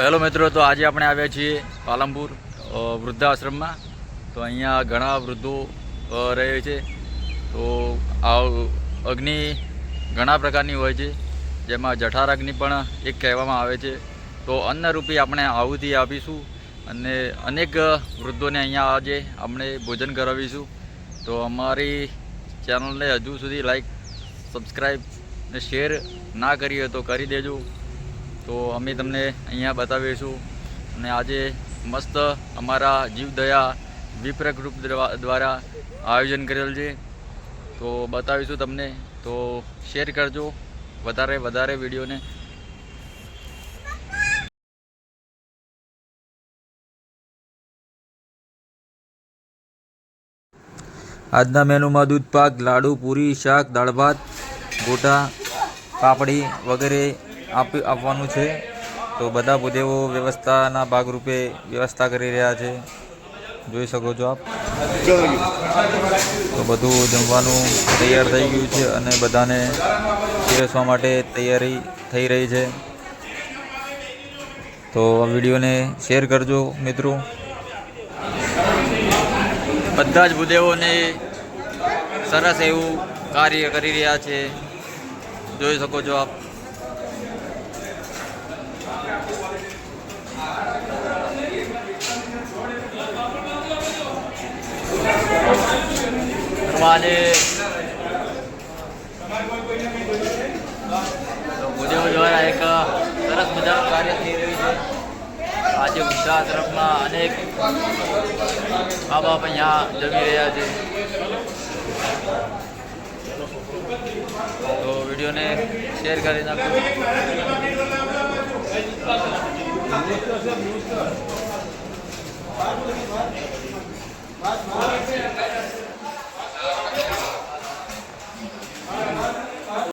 Hello મિત્રો, તો આજે આપણે આવ્યા છીએ પાલમપુર વૃદ્ધાશ્રમમાં. તો અહીંયા ઘણા વૃદ્ધો રહે છે. તો આ અગ્નિ ઘણા પ્રકારની હોય છે. જેમાં જઠાર અગ્નિ પણ એક કહેવામાં આવે છે. તો અન્નરૂપી આપણે આહુતિ આપીશું અને અનેક વૃદ્ધોને અહીંયા આજે આપણે ભોજન કરાવીશું. તો અમારી ચેનલને હજુ સુધી લાઈક, સબસ્ક્રાઈબ ને શેર ના કરી હોય તો કરી દેજો. તો અમે તમને અહીંયા બતાવીશું. અને આજે મસ્ત અમારા જીવદયા વિપ્ર ગ્રુપ દ્વા- દ્વારા આયોજન કરેલ છે. તો બતાવીશું તમને. તો શેર કરજો. વધારે વધારે વિડીયોને. આજના મેનુમાં દૂધ પાક લાડુ, પૂરી, શાક, દાળ ભાત, ગોટા, પાપડી વગેરે આપી, આપવાનું છે. તો બધા ભૂદેવો વ્યવસ્થાના ભાગરૂપે વ્યવસ્થા કરી રહ્યા છે. જોઈ શકો છો આપ. તો બધું જમવાનું તૈયાર થઈ ગયું છે અને બધાને પીરસવા માટે તૈયારી થઈ રહી છે. તો આ વિડીયોને શેર કરજો મિત્રો. બધા જ ભૂદેવોને સરસ એવું કાર્ય કરી રહ્યા છે. જોઈ શકો છો આપ. તો ભૂદેવો દ્વારા એક સરસ મજાનું કાર્ય થઈ રહ્યું છે. આજે વૃદ્ધાશ્રમમાં અનેક મા બાપ અહીંયા જમી રહ્યા છે. તો વિડીયોને શેર કરી નાખો.